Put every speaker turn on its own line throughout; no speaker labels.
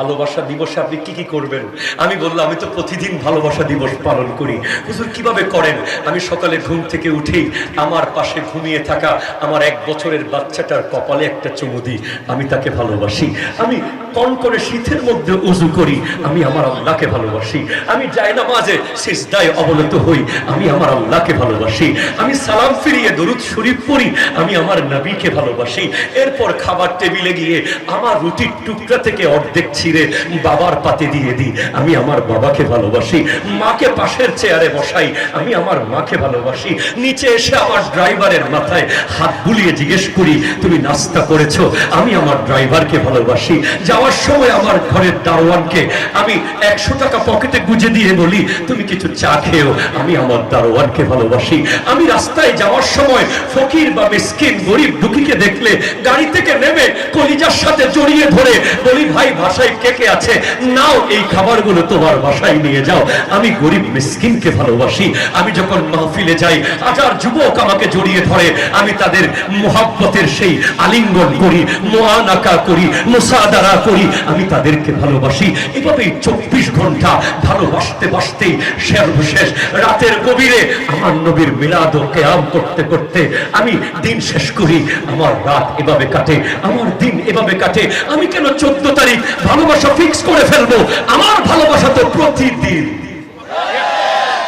ভালোবাসা দিবসে আপনি কি কি করবেন? আমি বললাম, আমি তো প্রতিদিন ভালোবাসা দিবস পালন করি। হুজুর কীভাবে করেন? আমি সকালে ঘুম থেকে উঠেই আমার পাশে ঘুমিয়ে থাকা আমার এক বছরের বাচ্চাটার কপালে একটা চুমু দিই। আমি তাকে ভালোবাসি। আমি কন করে শীতের মধ্যে উজু করি। আমি আমার আল্লাহকে ভালোবাসি। আমি যাই না মাঝে সিজদায় অবনত হই। আমি আমার আল্লাহকে ভালোবাসি। আমি সালাম ফিরিয়ে দরুদ শরীফ পড়ি। আমি আমার নবীকে ভালোবাসি। এরপর খাবার টেবিলে গিয়ে আমার রুটির টুকরা থেকে অর্ধেক ছিঁড়ে বাবার পাতে দিয়ে দিই। আমি আমার বাবাকে ভালোবাসি, মাকে পাশের চেয়ারে বসাই, আমি আমার মাকে ভালোবাসি। নিচে এসে আমার ড্রাইভারের মাথায় হাত বুলিয়ে জিজ্ঞেস করি, তুমি নাস্তা করেছ? আমি আমার ড্রাইভারকে ভালোবাসি। যাওয়ার সময় আমার ঘরের দারোয়ানকে আমি একশো টাকা পকেটে গুজে দিয়ে বলি, তুমি কিছু চা খেও আমি আমার দারোয়ানকে ভালোবাসি। আমি রাস্তায় যাওয়ার সময় ফকির বা মিসকিন গরিব দুঃখীকে দেখলে গাড়ি থেকে নেমে কলিজার সাথে জড়িয়ে ধরে বলি, ভাই ভাষায় কে কে আছে? নাও এই খাবারগুলো তোমার বাসায় নিয়ে যাও। আমি গরিব মিসকিনকে ভালোবাসি। আমি যখন মাহফিলে যাই, হাজার যুবক আমাকে জড়িয়ে ধরে। আমি তাদের মোহাব্বতের সেই আলিঙ্গন করি, মোয়ানাকা করি, মুসাদারা করি। আমি তাদেরকে ভালোবাসি। এভাবেই চব্বিশ ঘণ্টা ভালোবাসতে বাসতেই সর্বশেষ রাতের গভীরে আমার নবীর মিলাদ ও কেয়াম করতে করতে আমি দিন শেষ করি। আমার রাত এভাবে কাটে, আমার দিন এভাবে কাটে। আমি কেন চোদ্দ তারিখ ভালোবাসা ফিক্স করে ফেলব। আমার ভালোবাসা তো প্রতিদিন।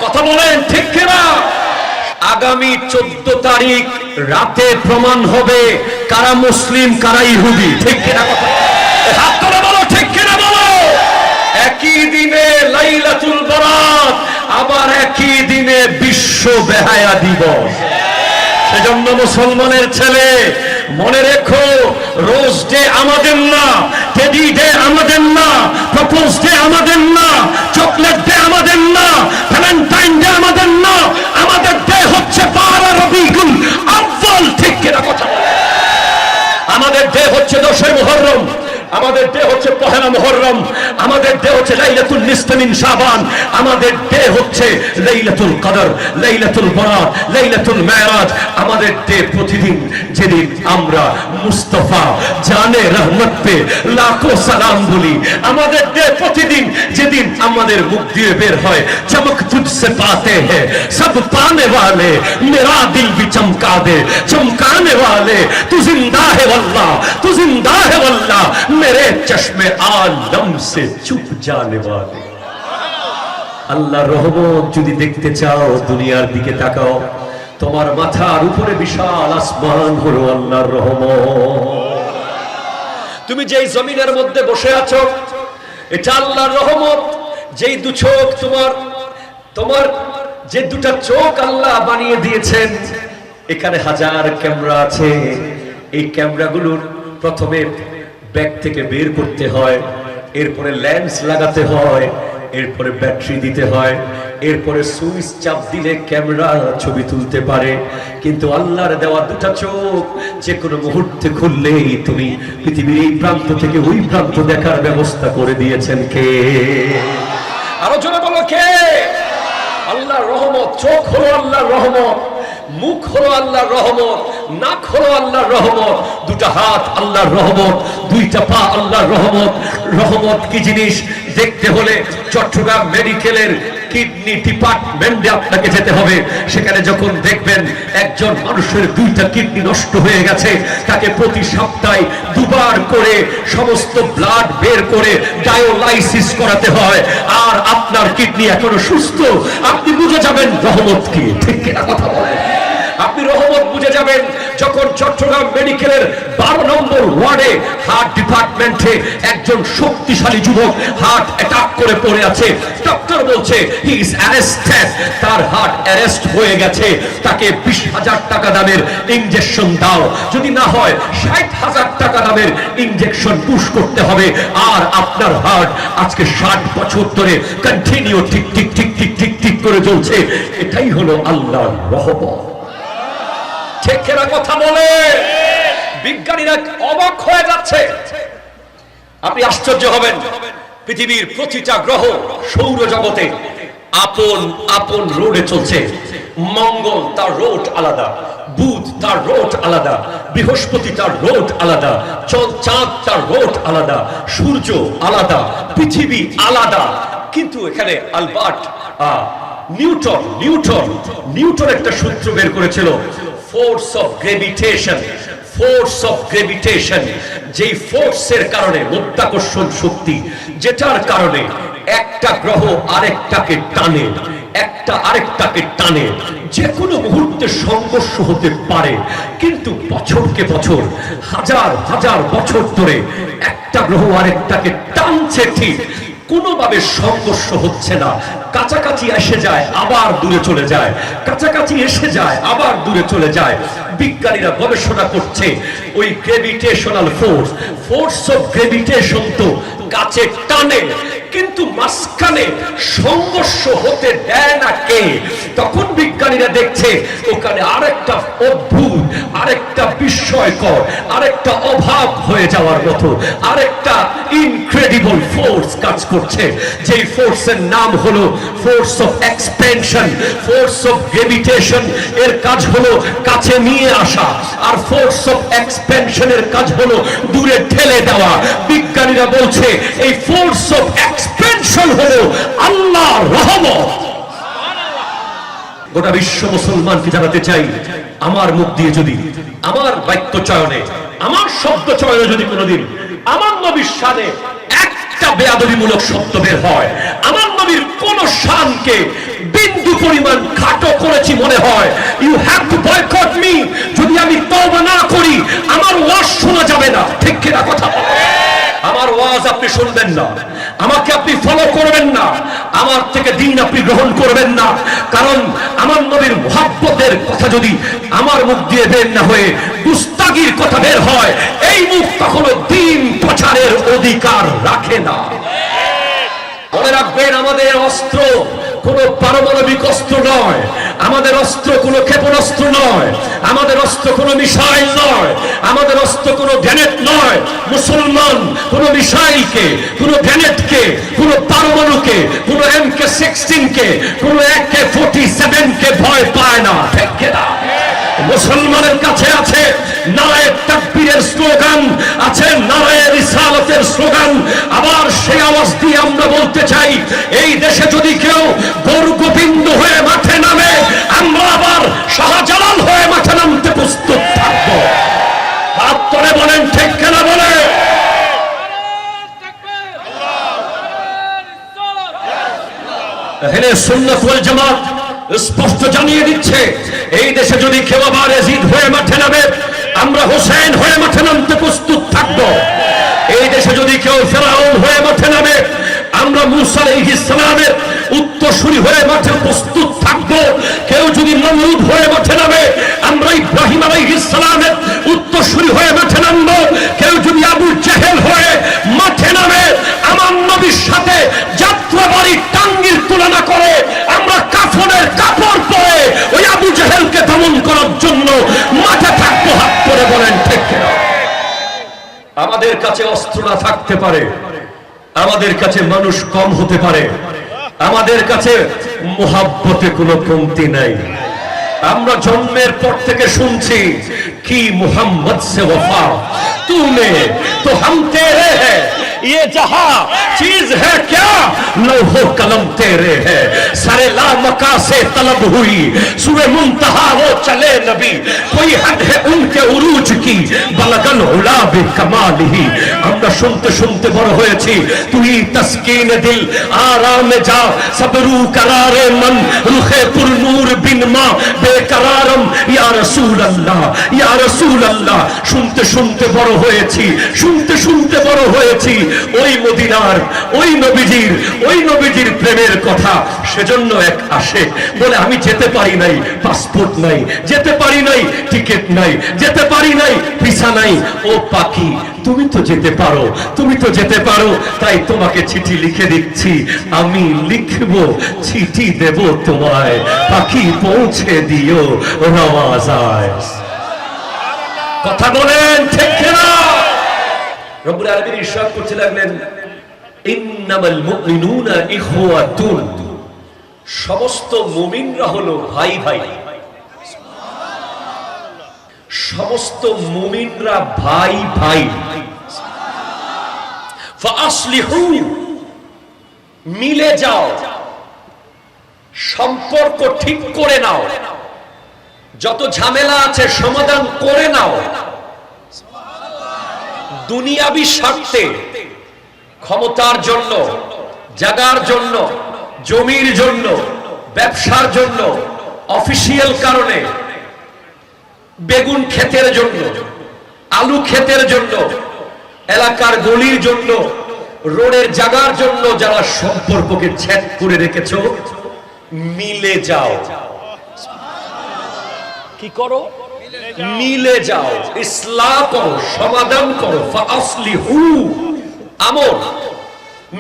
কথা বলেন, ঠিক কিনা? আগামী চোদ্দ তারিখ রাতে প্রমাণ হবে কারা মুসলিম, কারা ইহুদি। ঠিক কিনা কথা? আবার একই দিনে বিশ্ব বেহায়া দিবস। সেজন্য মুসলমানের ছেলে, মনে রেখো, রোজ ডে আমাদের না, টেডি ডে আমাদের না, প্রপোজ ডে আমাদের না, চকলেট ডে আমাদের না, ভ্যালেন্টাইন ডে আমাদের না, আমাদের ডে হচ্ছে বারা রবিকুল আব্বাল ঠিক কথা। আমাদের ডে হচ্ছে দশই মুহররম আমাদের ডে হচ্ছে পহেলা মুহররম আমাদের ডে হচ্ছে লাইলাতুল নিস্তমিন শাবান আমাদের ডে হচ্ছে লাইলাতুল কদর লাইলাতুল বরাত লাইলাতুল মেরাজ আমাদের ডে প্রতিদিন যেদিন আমরা মুস্তফা জানে রহমত পে লাখো সালাম বলি আমাদের ডে প্রতিদিন যেদিন আমাদের মুখ দিয়ে বের হয় চমক তুঝসে পাতে हैं सब पाने वाले मेरा दिल भी चमका दे चमकाने वाले तू जिंदा है वल्लाह तू जिंदा है वल्लाह मेरे चश्मे आलम से चुप जाने वाले আল্লাহ রহমত যদি দেখতে চাও দুনিয়ার দিকে তাকাও তোমার মাথার উপরে বিশাল আসমান হলো আল্লাহর রহমত তুমি যেই জমিনের মধ্যে বসে আছো এটা আল্লাহর রহমত যেই দু চোখ তোমার তোমার যে দুটা চোখ আল্লাহ বানিয়ে দিয়েছেন এখানে হাজার ক্যামেরা আছে এই ক্যামেরাগুলোর প্রথমে ব্যাগ থেকে বের করতে হয়, এরপরে লেন্স লাগাতে হয়, এরপরে ব্যাটারি দিতে হয়, এরপরে সুইচ চাপ দিলে ক্যামেরা ছবি তুলতে পারে। কিন্তু আল্লাহর দেওয়া দুটা চোখ যে কোনো মুহূর্তে খুললেই তুমি পৃথিবীর এই প্রান্ত থেকে ওই প্রান্ত দেখার ব্যবস্থা করে দিয়েছেন কে? জোরে বলো কে? আল্লাহর রহমত, চোখ হলো আল্লাহর রহমত, মুখ হলো আল্লাহর রহমত। আল্লাহর রহমত, দুটা হাত আল্লাহর রহমত, দুইটা পা আল্লাহর রহমত। রহমত কি জিনিস? দেখতে হলে চট্টগ্রাম মেডিকেলের কিডনি ডিপার্টমেন্টে আপনাকে যেতে হবে। সেখানে যখন দেখবেন একজন মানুষের দুইটা কিডনি নষ্ট হয়ে গেছে, তাকে প্রতি সপ্তাহে দুবার করে সমস্ত ব্লাড বের করে ডায়োলাইসিস করাতে হয়। আর আপনার কিডনি এখনও সুস্থ, আপনি বুঝে যাবেন রহমত কি। ঠিক কিনা কথা বলেন? আপনি রহমত বুঝে যাবেন যখন চট্টগ্রাম মেডিকেলের বারো নম্বর ওয়ার্ডে হার্ট ডিপার্টমেন্টে একজন শক্তিশালী যুবক হার্ট অ্যাটাক করে পড়ে আছে। ডক্টর বলছে হি ইজ অ্যারেস্টেড তার হার্ট অ্যারেস্ট হয়ে গেছে। তাকে বিশ হাজার টাকা দামের ইঞ্জেকশন দাও। যদি না হয়, ষাট হাজার টাকা দামের ইঞ্জেকশন পুশ করতে হবে। আর আপনার হার্ট আজকে ষাট বছর ধরে কন্টিনিউ ঠিক ঠিক ঠিক ঠিক ঠিক ঠিক করে চলছে। এটাই হলো আল্লাহর রহমত। ঠেকেরা কথা বলে? বিজ্ঞানীরা অবাক হয়ে যাচ্ছে। আপনি আশ্চর্য হবেন। পৃথিবীর প্রতিটা গ্রহ সৌর জগতে আপন আপন রোডে চলছে। মঙ্গল তার রোড আলাদা, বুধ তার রোড আলাদা, বৃহস্পতি তার রোড আলাদা চাঁদ তার রোড আলাদা, সূর্য আলাদা, পৃথিবী আলাদা। কিন্তু এখানে আলবার্ট নিউটন নিউটন নিউটন একটা সূত্র বের করেছিল। Force of gravitation force of gravitation যেই ফোর্সের কারণে মধ্যাকর্ষণ শক্তি, যেটার কারণে একটা গ্রহ আরেকটাকে টানে, একটা আরেকটাকে টানে। যে কোনো মুহূর্তে সংঘর্ষ হতে পারে, কিন্তু বছরকে বছর, হাজার হাজার বছর ধরে একটা গ্রহ আরেকটাকে টানছে ঠিক কোনোভাবে সংঘর্ষ হচ্ছে না। কাছাকাছি এসে যায়, আবার দূরে চলে যায়। কাছাকাছি এসে যায়, আবার দূরে চলে যায়। বিজ্ঞানীরা গবেষণা করছে, ওই gravitational force force of gravitation তো কাছে টানে। কিন্তু মাঝখানে সংঘর্ষ হতে দেয় না কে? তখন বিজ্ঞানীরা দেখছে, ওখানে আরেকটা অদ্ভুত, আরেকটা বিস্ময়কর, আরেকটা অভাব হয়ে যাওয়ার মতো, আরেকটা ইনক্রেডিবল ফোর্স কাজ করছে। যেই ফোর্সের নাম হলো force of expansion force of gravitation এর কাজ হলো কাছে নিয়ে আসা, আর ফোর্স অফ এক্সপেনশনের কাজ হলো দূরে ঠেলে দেওয়া। বিজ্ঞানীরা বলছে, এই ফোর্স অফ এক্সপেনশন হলো আল্লাহর রহমত গোটা বিশ্ব মুসলমানকে জানাতে চাই, আমার মুখ দিয়ে যদি, আমার বাক্য চয়নে, আমার শব্দ চয়নে যদি কোনোদিন, আমার নবীর সানে একটা বেয়াদবিমূলক শব্দ বের হয়, আমার নবীর কোন শানকে বিন্দু পরিমাণ খাটো করেছি মনে হয় you have to boycott me যদি আমি তওবা না করি, আমার ওয়াজ শোনা যাবে না ঠিক কিনা কথা বলো? আমার ওয়াজ আপনি শুনবেন না। আমাকে আপনি ফলো করবেন না। আমার থেকে দিন আপনি গ্রহণ করবেন না। কারণ আমার নবীর মহাব্বতের কথা যদি আমার মুখ দিয়ে বের না হয়ে গুস্তাগির কথা বের হয়, এই মুখ কখনো দিন প্রচারের অধিকার রাখে না। মনে রাখবেন, আমাদের অস্ত্র কোনো পারমাণবিক অস্ত্র নয়। আমাদের অস্ত্র কোনো ক্ষেপণাস্ত্র নয়। আমাদের অস্ত্র কোনো মিসাইল নয়। আমাদের অস্ত্র কোনো গ্যানেট নয়। মুসলমান কোনো মিসাইলকে, কোনো গ্যানেটকে কোনো পারমাণুকে, কোনো এম কে সিক্সটিন কে কোনো এক কে ফোর্টি সেভেনকে ভয় পায় না। ঠিক কিনা? মুসলমানের কাছে আছে নারায় তাকবীরের স্লোগান, আছে নারায় রিসালতের স্লোগান। আবার সেই আওয়াজ দিয়ে আমরা বলতে চাই, এই দেশে যদি কেউ গরু গোবিন্দ হয়ে মাঠে নামে, আমরা আবার শাহজালাল হয়ে মাঠে নামতে প্রস্তুত থাকব। তোলে বলেন, ঠিক কেনা বলে? এখানে সুন্নাত ওয়াল জামাত স্পষ্ট জানিয়ে দিচ্ছে এই দেশে যদি কেউ আবার এজিদ হয়ে মাঠে নামে, আমরা হোসেন হয়ে মাঠে নামতে প্রস্তুত থাকব। এই দেশে যদি কেউ ফেরাউন হয়ে মাঠে নামে, আমরা মুসা আলাইহিস ইসলামের উত্তরসূরি হয়ে মাঠে প্রস্তুত থাকব। কেউ যদি নমরুদ হয়ে মাঠে নামে, আমরা ইব্রাহিম আলাইহিস ইসলামের উত্তরসূরি হয়ে মাঠে নামবো। কেউ যদি আবু চেহেল হয়ে মাঠে নামে, আমার নবীর সাথে যাত্রাবাড়ি টাঙ্গির তুলনা করে, আমরা কাফনের কাপড় পরে দমন করার জন্য মাঠে থাকব হাত করে বলেন, ঠিক আমাদের কাছে অস্ত্র না থাকতে পারে, আমাদের কাছে মানুষ কম হতে পারে, আমাদের কাছে মোহাব্বতে কোনো কমতি নাই। আমরা জন্মের পর থেকে শুনছি, কি মোহাম্মদ সে ওফা। তুমে তো হাম তেরে হ্যাঁ ये जहां चीज है क्या लौहो कलम तेरे है सारे ला मका से तलब हुई सुबह मुंतहा वो चले नबी कोई हद है उनके उरूज की बलगन उला बे कमाल ही আমরা শুনতে শুনতে বড় হয়েছি তুই তসকিন দিল আরাম যা সবরু करारे मन रुखे पुर नूर बिन मा बेकरारम ইয়া রাসূল আল্লাহ ইয়া রাসূল আল্লাহ শুনতে শুনতে বড় হয়েছি শুনতে শুনতে বড় হয়েছি ওই মদিনার, ওই নবীজির ওই নবীজির প্রেমের কথা সেজন্য এক আসে। বলে, আমি যেতে পারি নাই পাসপোর্ট নাই, যেতে পারি নাই টিকিট নাই, যেতে পারি নাই ভিসা নাই। ও পাখি, তুমি তো যেতে পারো, তুমি তো যেতে পারো, তাই তোমাকে চিঠি লিখে দিচ্ছি। আমি লিখব, চিঠি দেব তোমায়। পাখি পৌঁছে দিও রওয়াজায় কথা বলেন, ঠিক না রব্বুল আলামিন ইরশাদ করতে লাগলেন, ইন্নামাল মুমিনুনা ইখওয়াতুন। সমস্ত মুমিনরা হলো ভাই ভাই। সমস্ত মুমিনরা ভাই ভাই। ফাসলিহু মিলে যাও। সম্পর্ক ঠিক করে নাও। যত ঝামেলা আছে সমাধান করে নাও। দুনিয়াবি স্বার্থে, ক্ষমতার জন্য, জাগার জন্য, জমির জন্য, ব্যবসার জন্য, অফিসিয়াল কারণে, বেগুন ক্ষেতের জন্য, আলু ক্ষেতের জন্য, এলাকার গলির জন্য, রোডের জাগার জন্য যারা সম্পর্ককে ছেদ করে রেখেছ, মিলে যাও। কি করো? মিলে যাও, ইসলাম করো, সমাধান করো ফাসলিহু আমর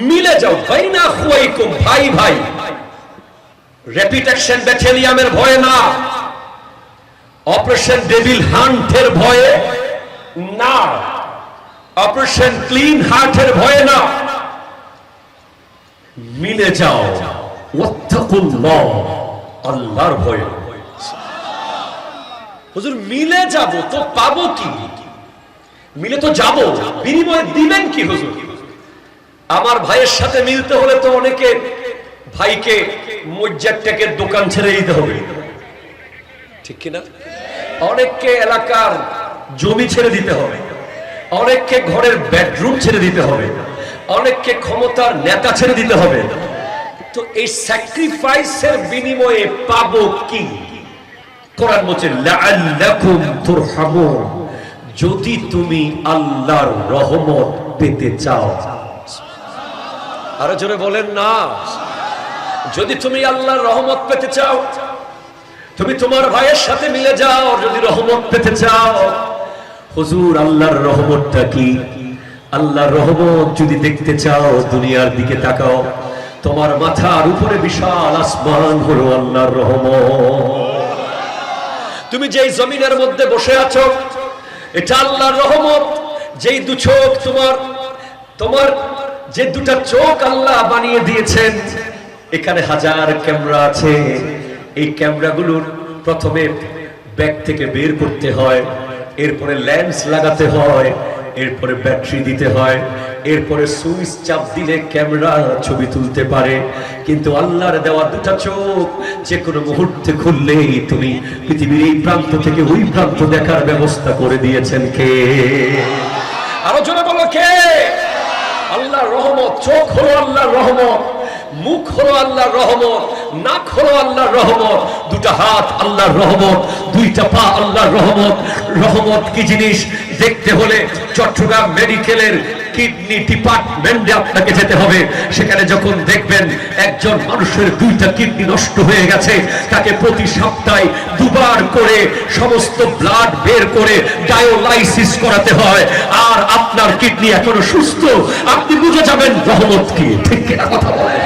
মিলে যাও, বাইনা খুয়াইকুম, ভাই ভাই। রেপিটেশন ব্যাটালিয়ামের ভয় না। অপারেশন ডেভিল হান্টের ভয়ে না। অপারেশন ক্লিন হার্টের ভয়ে না। মিলে যাও আল্লাহর ভয়ে। হুজুর, মিলে যাব তো পাবো কি? মিলে তো যাব, বিনিময়ে দিবেন কি হুজুর? আমার ভাইয়ের সাথে মিলতে হলে তো অনেকে ভাইকে মজ্জারটাকের দোকান ছেড়ে দিতে হবে। ঠিক কিনা অনেককে এলাকার জমি ছেড়ে দিতে হবে। অনেককে ঘরের বেডরুম ছেড়ে দিতে হবে। অনেককে ক্ষমতার নেতা ছেড়ে দিতে হবে। তো এই স্যাক্রিফাইসের বিনিময়ে পাবো কি? কোরআন বলছে, লাআল্লাকুম তুরহামুন। যদি তুমি আল্লাহর রহমত পেতে চাও। আরও জোরে বলেন না। যদি তুমি আল্লাহর রহমত পেতে চাও, তুমি তোমার ভাইয়ের সাথে মিলে যাও, যদি রহমত পেতে চাও। হুজুর, আল্লাহর রহমতটা কি? আল্লাহর রহমত যদি দেখতে চাও, দুনিয়ার দিকে তাকাও। তোমার মাথার উপরে বিশাল আসমান হলো আল্লাহর রহমত। তুমি যেই জমিনের মধ্যে বসে আছো, এটা আল্লাহর রহমত। যেই দু চোখ তোমার তোমার যে দুটা চোখ আল্লাহ বানিয়ে দিয়েছেন, এখানে হাজার ক্যামেরা আছে। এই ক্যামেরাগুলোর প্রথমে ব্যাগ থেকে বের করতে হয়, এরপরে লেন্স লাগাতে হয় এরপরে ব্যাটারি দিতে হয়, এরপরে সুইচ চাপ দিলে ক্যামেরা ছবি তুলতে পারে। কিন্তু আল্লাহর দেওয়া দুটা চোখ যে কোনো মুহূর্তে খুললেই তুমি পৃথিবীর এই প্রান্ত থেকে ওই প্রান্ত দেখার ব্যবস্থা করে দিয়েছেন কে? আরও জোরে বলো কে? আল্লাহর রহমত, চোখ হলো আল্লাহর রহমত, মুখ হলো আল্লাহর রহমত, নাক হলো আল্লাহর রহমত, দুটা হাত আল্লাহর রহমত, দুইটা পা আল্লাহর রহমত। রহমত কি জিনিস? দেখতে হলে চট্টগ্রাম মেডিকেলের কিডনি ডিপার্টমেন্টে আপনাকে যেতে হবে। সেখানে যখন দেখবেন একজন মানুষের দুইটা কিডনি নষ্ট হয়ে গেছে, তাকে প্রতি সপ্তাহে দুবার করে সমস্ত ব্লাড বের করে ডায়োলাইসিস করাতে হয়। আর আপনার কিডনি এখনও সুস্থ। আপনি বুঝে যাবেন রহমত কি, ঠিক কিনা কথা বলেন?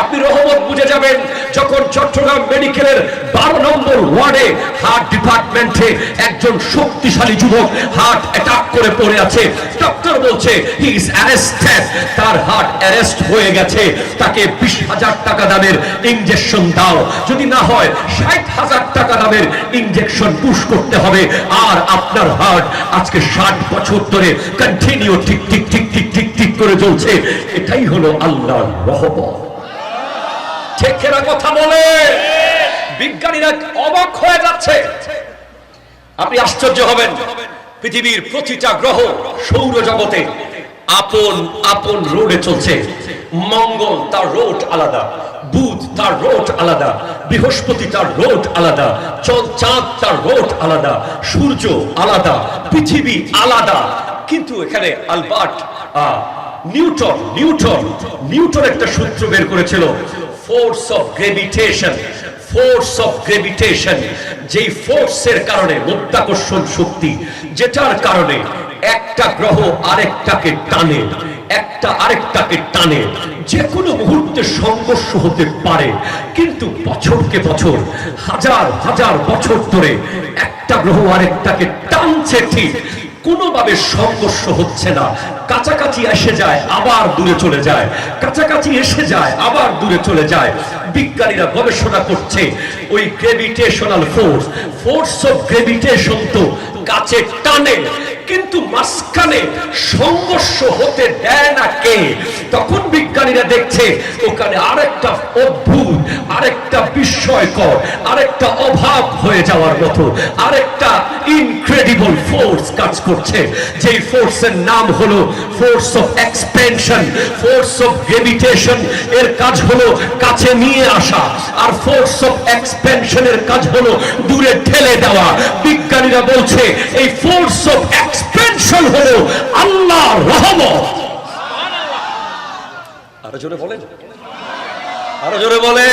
আপনি রহমত বুঝে যাবেন। যখন চট্টগ্রাম মেডিকেলের বারো নম্বর ওয়ার্ডে হার্ট ডিপার্টমেন্টে একজন শক্তিশালী যুবক হার্ট অ্যাটাক করে পড়ে আছে ডক্টর বলছে হি ইজ অ্যারেস্টেড তার হার্ট অ্যারেস্ট হয়ে গেছে। তাকে বিশ হাজার টাকা দামের ইঞ্জেকশন দাও। যদি না হয়, ষাট হাজার টাকা দামের ইঞ্জেকশন পুশ করতে হবে। আর আপনার হার্ট আজকে ষাট বছর ধরে কন্টিনিউ ঠিক ঠিক ঠিক ঠিক ঠিক ঠিক করে চলছে। এটাই হলো আল্লাহর রহমত। ঠেকেরা কথা বলে? বিজ্ঞানীরা অবাক হয়ে যাচ্ছে। আপনি আশ্চর্য হবেন। পৃথিবীর প্রতিটা গ্রহ সৌর জগতে আপন আপন রোডে চলছে। মঙ্গল তার রোড আলাদা, বুধ তার রোড আলাদা, বৃহস্পতি তার রোড আলাদা, চল চাঁদ তার রোড আলাদা, সূর্য আলাদা, পৃথিবী আলাদা। কিন্তু এখানে আলবার্ট নিউটন নিউটন নিউটন একটা সূত্র বের করেছিল। Force of gravitation force of gravitation যেই ফোর্সের কারণে মধ্যাকর্ষণ শক্তি, যেটার কারণে একটা গ্রহ আরেকটাকে টানে, একটা আরেকটাকে টানে। যে কোনো মুহূর্তে সংঘর্ষ হতে পারে, কিন্তু বছরকে বছর, হাজার হাজার বছর ধরে একটা গ্রহ আরেকটাকে টানছে ঠিক, কোনোভাবে সংঘর্ষ হচ্ছে না। কাছাকাছি এসে যায়, আবার দূরে চলে যায়। কাছাকাছি এসে যায়, আবার দূরে চলে যায়। বিজ্ঞানীরা গবেষণা করছে, ওই gravitational force force of gravitation তো কাছে টানে। কিন্তু মাঝখানে সংঘর্ষ হতে দেয় না কে? তখন বিজ্ঞানীরা দেখছে, ওখানে আরেকটা অদ্ভুত, আরেকটা বিস্ময়কর, আরেকটা অভাব হয়ে যাওয়ার মতো, আরেকটা ইনক্রেডিবল ফোর্স কাজ করছে। যেই ফোর্সের নাম হলো force of expansion force of gravitation এর কাজ হলো কাছে নিয়ে আসা, আর ফোর্স অফ এক্সপেনশনের কাজ হলো দূরে ঠেলে দেওয়া। বিজ্ঞানীরা বলছে, এই ফোর্স অফ এক্সপেনশন হলো আল্লাহর রহমত। আরও জোরে বলেন। আরও জোরে বলে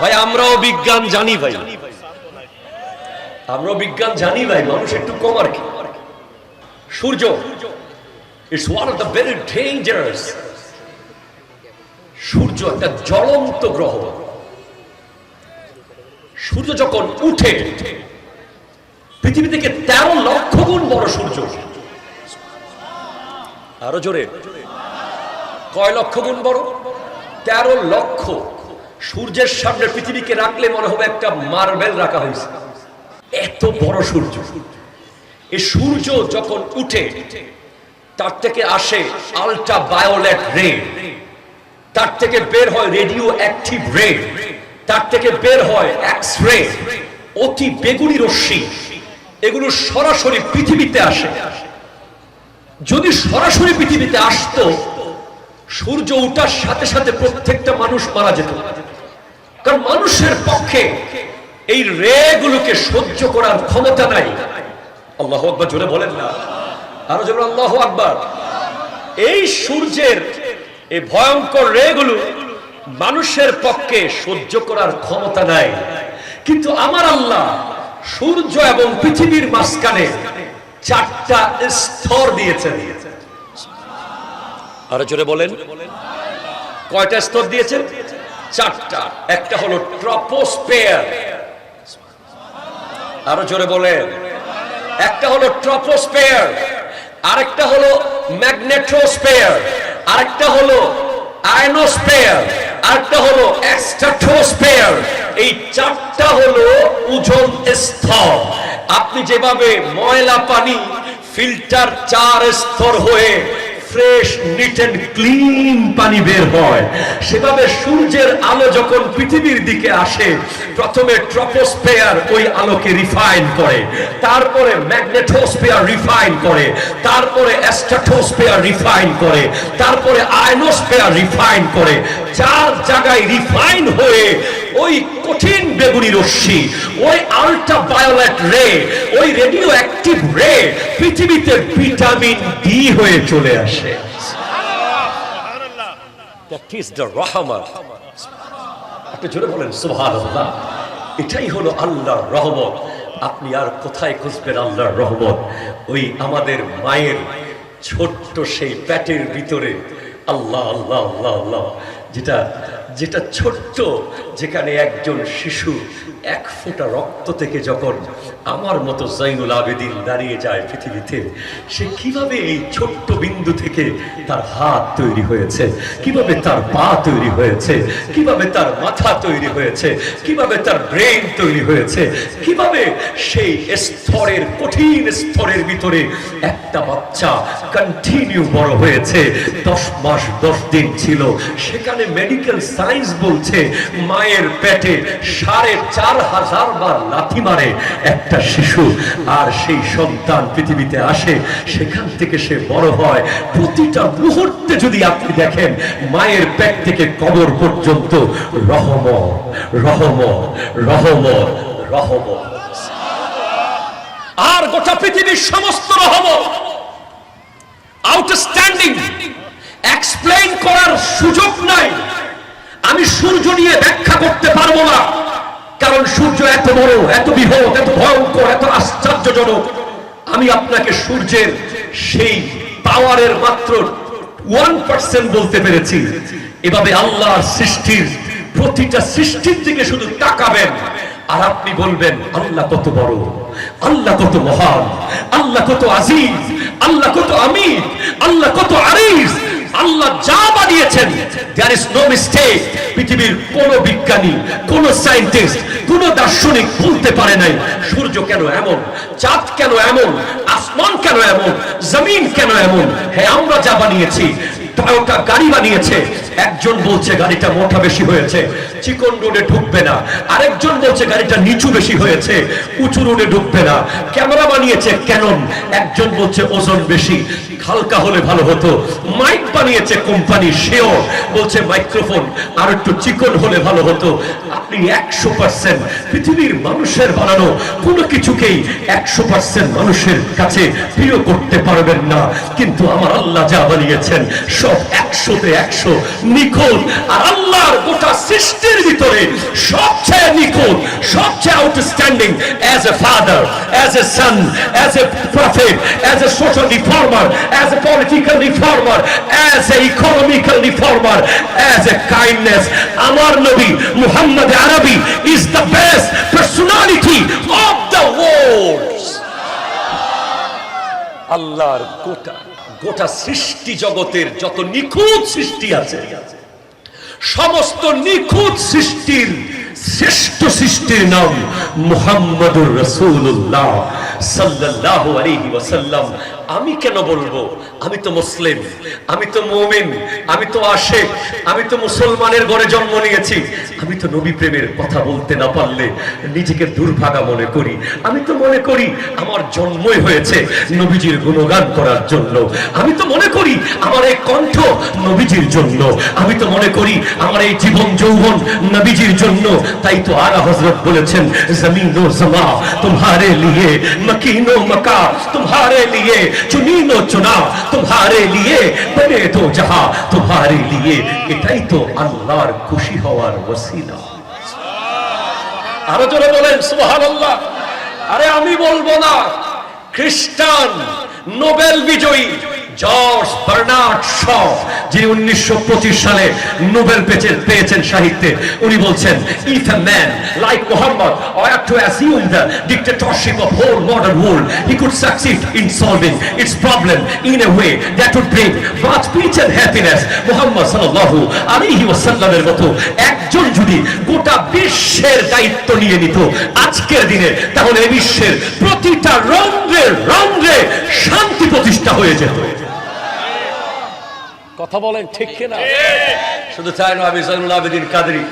ভাই, আমরাও বিজ্ঞান জানি ভাই। আমরাও বিজ্ঞান জানি ভাই, মানুষ একটু কম আর কি। সূর্য it's one of the very dangerous সূর্য একটা জ্বলন্ত গ্রহ। সূর্য যখন উঠে পৃথিবী থেকে তেরো লক্ষ গুণ বড় সূর্য। আরও জোরে। কয় লক্ষ গুণ বড়? তেরো লক্ষ। সূর্যের সামনে পৃথিবীকে রাখলে মনে হবে একটা মার্বেল রাখা হয়েছে। এত বড় সূর্য। এই সূর্য যখন উঠে, তার থেকে আসে আলট্রা বায়োলেট রে তার থেকে বের হয় রেডিও অ্যাক্টিভ রে তার থেকে বের হয় এক্স রে অতি বেগুনি রশ্মি। এগুলো সরাসরি পৃথিবীতে আসে। যদি সরাসরি পৃথিবীতে আসতো, সূর্য উঠার সাথে সাথে প্রত্যেকটা মানুষ মারা যেত। কারণ মানুষের পক্ষে এই রে গুলোকে সহ্য করার ক্ষমতা নাই। আল্লাহ আকবার জোরে বলেন না। আরও জোরে আল্লাহ আকবার। এই সূর্যের এই ভয়ঙ্কর রে গুলো মানুষের পক্ষে সহ্য করার ক্ষমতা নাই। কিন্তু আমার আল্লাহ সূর্য এবং পৃথিবীর মাঝখানে চারটা স্তর দিয়েছেন। আরও জোরে বলেন। কয়টা স্তর দিয়েছেন? চারটা। একটা হলো ট্রপোস্পেয়ার আরও জোরে বলেন। একটা হলো ট্রপোস্পেয়ার আরেকটা হলো ম্যাগনেটোস্পেয়ার আরেকটা হলো আয়নোস্পেয়ার আরেকটা হলো এক্সট্রাটোস্পেয়ার এই চারটা হলো ওজন স্তর। আপনি যেভাবে ময়লা পানি, ফিল্টার চার স্তর হয়ে ফ্রেশ, নিট এন্ড ক্লিন পানি বের হয়, সেভাবে সূর্যের আলো যখন পৃথিবীর দিকে আসে, প্রথমে ট্রপোস্পেয়ার ওই আলোকে রিফাইন করে, তারপরে ম্যাগনেটোস্পেয়ার রিফাইন করে, তারপরে অ্যাস্ট্রাটোস্পেয়ার রিফাইন করে, তারপরে আয়নোস্পেয়ার রিফাইন করে, চার জায়গায় রিফাইন হয়ে ওই কঠিন বেগুনি রশ্মি, ওই আলট্রা ভায়োলেট রে ওই রেডিও অ্যাক্টিভ রে পৃথিবীতে ভিটামিন ডি হয়ে চলে আসে। রহমত আপনি জোরে বলেন, সুবহানাল্লাহ। এটাই হলো আল্লাহর রহমত। আপনি আর কোথায় খুঁজবেন আল্লাহর রহমত? ওই আমাদের মায়ের ছোট্ট সেই প্যাটের ভিতরে। আল্লাহ আল্লাহ আল্লাহ আল্লাহ। যেটা যেটা ছোট্ট যেখানে একজন শিশু এক ফোঁটা রক্ত থেকে যখন আমার মতো জৈনুল আবেদিন দাঁড়িয়ে যায় পৃথিবীতে, সে কীভাবে এই ছোট্ট বিন্দু থেকে তার হাত তৈরি হয়েছে? কীভাবে তার পা তৈরি হয়েছে? কীভাবে তার মাথা তৈরি হয়েছে? কীভাবে তার ব্রেন তৈরি হয়েছে? কীভাবে সেই স্তরের কঠিন স্তরের ভিতরে একটা বাচ্চা কন্টিনিউ বড় হয়েছে? দশ মাস, দশ দিন ছিল। সেখানে মেডিকেল সায়েন্স বলছে, মায়ের পেটে সাড়ে চার হাজার বার লাথি মারে শিশু আর সেই সন্তান পৃথিবীতে আসে, সেখান থেকে সে বড় হয়। প্রতিটা মুহূর্তে যদি আপনি দেখেন, মায়ের পেট থেকে কবর পর্যন্ত রহম রহম রহম রহম। আর গোটা পৃথিবীর সমস্ত রহমত আউটস্ট্যান্ডিং এক্সপ্লেইন করার সুযোগ নাই। আমি সূর্য নিয়ে ব্যাখ্যা করতে পারব না। কারণ সূর্য এত বড়, এত বৃহৎ, এত ভয়ঙ্কর, এত আশ্চর্যজনক। আমি আপনাকে সূর্যের সেই পাওয়ারের মাত্র ওয়ান পার্সেন্ট বলতে পেরেছি। এভাবে আল্লাহর সৃষ্টির, প্রতিটা সৃষ্টির দিকে শুধু তাকাবেন। আর আপনি বলবেন, আল্লাহ কত বড়, আল্লাহ কত মহান, আল্লাহ কত আজিজ, আল্লাহ কত আমি আল্লাহ কত আরিস আল্লাহ যা বানিয়েছেন দেয়ার ইজ নো মিস্টেক পৃথিবীর কোন বিজ্ঞানী, কোন সায়েন্টিস্ট কোন দার্শনিক বলতে পারে নাই, সূর্য কেন এমন, চাঁদ কেন এমন, আসমান কেন এমন, জমিন কেন এমন হ্যাঁ আমরা যা বানিয়েছি, টয়োটা গাড়ি বানিয়েছে, একজন বলছে গাড়িটা মোটা বেশি হয়েছে, চিকন রোডে ঢুকবে না, আরেকজন বলছে গাড়িটা নিচু বেশি হয়েছে, উঁচু রোডে ঢুকবে না, ক্যামেরা বানিয়েছে ক্যানন, একজন বলছে ওজন বেশি হালকা হলে ভালো হতো। মাইক বানিয়েছে কোম্পানি সেও। বলছে মাইক্রোফোন আর একটু চিকন হলে ভালো হতো। আপনি একশো পার্সেন্ট পৃথিবীর মানুষের বানানো কোনো কিছুকেই একশো পার্সেন্ট মানুষের কাছে প্রিয় করতে পারবেন না। কিন্তু আমার আল্লাহ যা বানিয়েছেন, সব একশোতে একশো নিখুঁত। আর আল্লাহর গোটা সৃষ্টির ভিতরে সবচেয়ে নিখুঁত, সবচেয়ে outstanding as a father as a son as a prophet as a social reformer as a political reformer as a economical reformer as a kindness আমার নবী মুহাম্মদ আরবি is the best personality of the world আল্লাহর গোটা গোটা সৃষ্টি জগতের যত নিখুঁত সৃষ্টি আছে, সমস্ত নিখুঁত সৃষ্টির শ্রেষ্ঠ সৃষ্টির নাম মুহাম্মদুর রাসূলুল্লাহ সাল্লাল্লাহু আলাইহি ওয়াসাল্লাম। আমি কেন বলব? আমি তো মুসলিম, আমি তো মুমিন, আমি তো আশেক, আমি তো মুসলমানের ঘরে জন্ম নিয়েছি। আমি তো নবী প্রেমের কথা বলতে না পারলে নিজেকে দুর্ভাগা মনে করি। আমি তো মনে করি আমার জন্মই হয়েছে নবীজির গুণগান করার জন্য। আমি তো মনে করি আমার এই কণ্ঠ নবীজির জন্য। আমি তো মনে করি আমার এই জীবন যৌবন নবীজির জন্য। তাই তো আরা হজরত বলেছেন, জমিন ও জমা তোমারে লিয়ে, মকিন ও মকা তোমারে লিয়ে চুনিন ও চুনা তোমারে লিয়ে বনে তো যাহা, তোমারে লিয়ে এটাই তো আল্লাহর খুশি হওয়ার ওসিলা। আরও জোরে বলেন, সুবহানাল্লাহ। আরে আমি বলব না, খ্রিস্টান, নোবেল বিজয়ী জর্জ বার্নার্ড শ, যিনি উনিশশো পঁচিশ সালে নোবেল পেয়েছেন পেয়েছেন সাহিত্যে। উনি বলছেন if a man like Mohammad to assume the dictatorship of whole modern world, he could succeed in solving its problem in a way that would bring much peace and happiness. Mohammad ওয়াসাল্লামের মতো একজন যদি গোটা বিশ্বের দায়িত্ব নিয়ে নিত, আজকের দিনে তাহলে বিশ্বের প্রতিটা রন্ধ্রে রন্ধ্রে শান্তি প্রতিষ্ঠা হয়ে যেত। কথা বলেন ঠিক কিনা? শুধু চাই না আমি জানুল আবেদিন কাদরি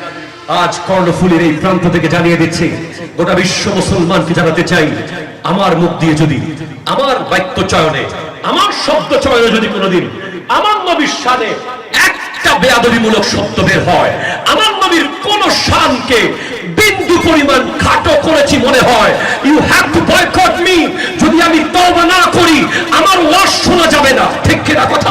আজ কর্ণফুলির এই প্রান্ত থেকে জানিয়ে দিচ্ছি, গোটা বিশ্ব মুসলমানকে জানাতে চাই, আমার মুখ দিয়ে যদি, আমার বাক্য চয়নে, আমার শব্দ চয়নে যদি কোনোদিন, আমার নবীর সাথে একটা বেয়াদবিমূলক শব্দ বের হয়, আমার নবীর কোন শানকে বিন্দু পরিমাণ খাটো করেছি মনে হয় you have to boycott me যদি আমি তওবা না করি, আমার ওয়াজ শোনা যাবে না, ঠিক কিনা কথা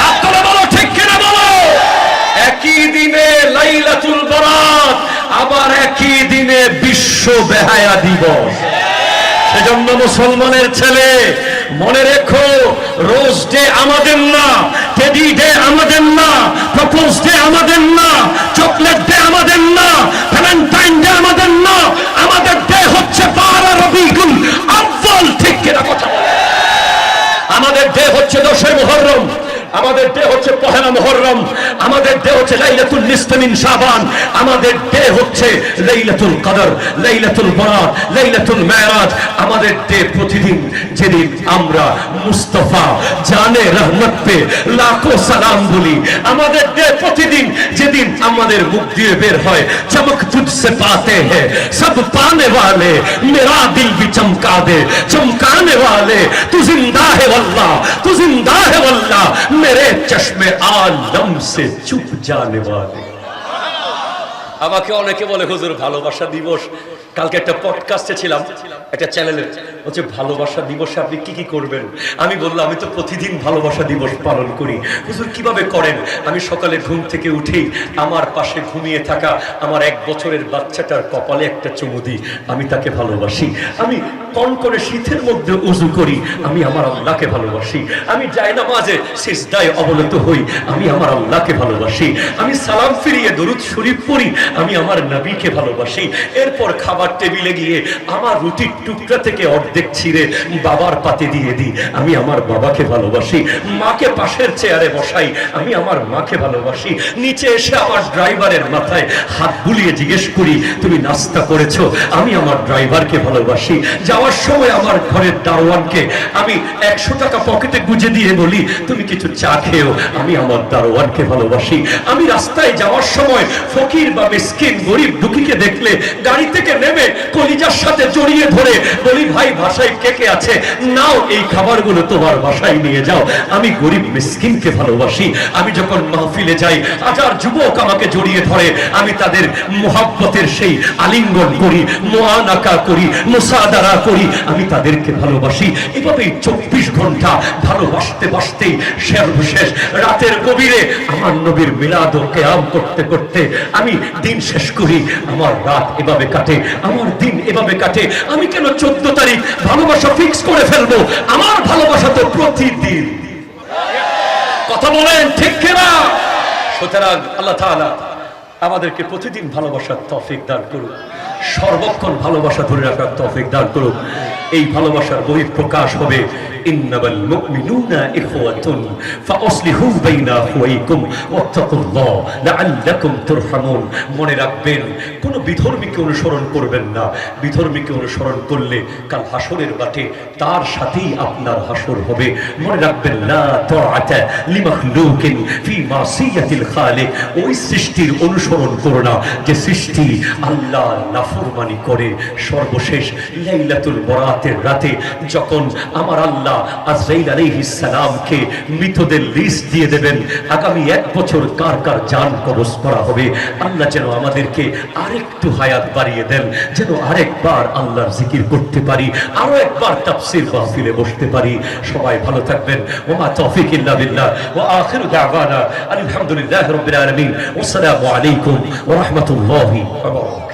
হাত আবার একই দিনে বিশ্ব বেহায়া দিবস। সেজন্য মুসলমানের ছেলে, মনে রেখো, রোজ ডে আমাদের না, টেডি ডে আমাদের না, প্রপোজ ডে আমাদের না, চকলেট ডে আমাদের না, ভ্যালেন্টাইন ডে আমাদের না, আমাদের ডে হচ্ছে বারা রবিগুল আব্বাল ঠিক কথা আমাদের ডে হচ্ছে দশই মুহররম আমাদের ডে হচ্ছে পহেলা মুহররম আমাদের ডে হচ্ছে লাইলাতুল নিসফিন শাবান আমাদের ডে হচ্ছে লাইলাতুল কদর লাইলাতুল বরাত লাইলাতুল মেরাজ আমাদের ডে প্রতিদিন যেদিন আমরা মুস্তফা জানে রহমত পে লাখো সালাম বলি আমাদের ডে প্রতিদিন যেদিন আমাদের মুখ দিয়ে বের হয় চমক তুঝসে পাতে हैं सब पाने वाले मेरा दिल भी चमका दे चमकाने वाले तू जिंदा है वल्लाह तू जिंदा है वल्लाह मेरे चश्मे आलम से चुप जाने वाले আমাকে অনেকে বলে, হুজুর, ভালোবাসা দিবস। কালকে একটা পডকাস্টে ছিলাম, একটা চ্যানেলে হচ্ছে ভালোবাসা দিবসে আপনি কি কি করবেন? আমি বললাম, আমি তো প্রতিদিন ভালোবাসা দিবস পালন করি। হুজুর, কীভাবে করেন? আমি সকালে ঘুম থেকে উঠেই আমার পাশে ঘুমিয়ে থাকা আমার এক বছরের বাচ্চাটার কপালে একটা চুমু দিই। আমি তাকে ভালোবাসি। আমি কন করে শীতের মধ্যে উজু করি। আমি আমার আল্লাহকে ভালোবাসি। আমি যাই না মাঝে সিজদায় অবনত হই। আমি আমার আল্লাহকে ভালোবাসি। আমি সালাম ফিরিয়ে দরুদ শরীফ পড়ি। আমি আমার নবীকে ভালোবাসি। এরপর খাবার টেবিলে গিয়ে আমার রুটির টুকরা থেকে অর্ধেক ছিঁড়ে বাবার পাতে দিয়ে দিই। আমি আমার বাবাকে ভালোবাসি, মাকে পাশের চেয়ারে বসাই। আমি আমার মাকে ভালোবাসি। নিচে এসে আমার ড্রাইভারের মাথায় হাত বুলিয়ে জিজ্ঞেস করি, তুমি নাস্তা করেছ? আমি আমার ড্রাইভারকে ভালোবাসি। যাওয়ার সময় আমার ঘরের দারোয়ানকে আমি একশো টাকা পকেটে গুজে দিয়ে বলি, তুমি কিছু চা খেও আমি আমার দারোয়ানকে ভালোবাসি। আমি রাস্তায় যাওয়ার সময় ফকির বা মিসকিন গরিব দুঃখীকে দেখলে গাড়ি থেকে নেমে কলিজার সাথে জড়িয়ে ধরে বলি, ভাই ভাষায় কে কে আছে? নাও এই খাবারগুলো তোমার নিয়ে যাও। আমি গরিব মিসকিনকে ভালোবাসি। আমি যখন মাহফিলে যাই, হাজার যুবক আমাকে জড়িয়ে ধরে। আমি তাদের মোহাব্বতের সেই আলিঙ্গন করি, মোয়ানাকা করি, মুসাদারা করি। আমি তাদেরকে ভালোবাসি। এভাবেই চব্বিশ ঘণ্টা ভালোবাসতে বাসতেই সর্বশেষ রাতের গভীরে আমার নবীর মিলাদ কেয়াম করতে করতে আমি দিন শেষ করি, আমার রাত এভাবে কাটে, আমার দিন এভাবে কাটে। আমি কেন চোদ্দ তারিখ ভালোবাসা ফিক্স করে ফেলব? আমার ভালোবাসা তো প্রতিদিন। কথা বলেন, ঠিক কিনা? সুতরাং আল্লাহ আমাদেরকে প্রতিদিন ভালোবাসার তফিক দান করুক। সর্বক্ষণ ভালোবাসা ধরে রাখার তৌফিক দান করুক। এই ভালোবাসার বহিঃপ্রকাশ হবে মনে রাখবেন, কোন বিধর্মীকে অনুসরণ করবেন না। বিধর্মীকে অনুসরণ করলে কাল হাসরের বাটে তার সাথেই আপনার হাসর হবে। মনে রাখবেন ফি মাসিয়াতিল ওই সৃষ্টির অনুসরণ করো না, যে সৃষ্টি আল্লাহ নাফরমানি করে। সর্বশেষ লাইলাতুল বরাতের রাতে যখন আমার আল্লাহ আজরাইল আলাইহিস সালামকে মৃতদের লিস্ট দিয়ে দেবেন। আগামী এক বছর কার কার জান কবজ করা হবে? আল্লাহ যেন আমাদেরকে আরেকটু হায়াত বাড়িয়ে দেন, যেন আরেকবার আল্লাহর জিকির করতে পারি, আরও একবার তাফসীর মাহফিলে বসতে পারি। সবাই ভালো থাকবেন। ওমা তৌফিক ইল্লা বিল্লাহ। ওয়া আখিরু দাওয়ানা আলহামদুলিল্লাহি রাব্বিল আলামিন। ওয়াসসালামু আলাইকুম ওয়া রাহমাতুল্লাহি ওয়া বারাকাতুহু।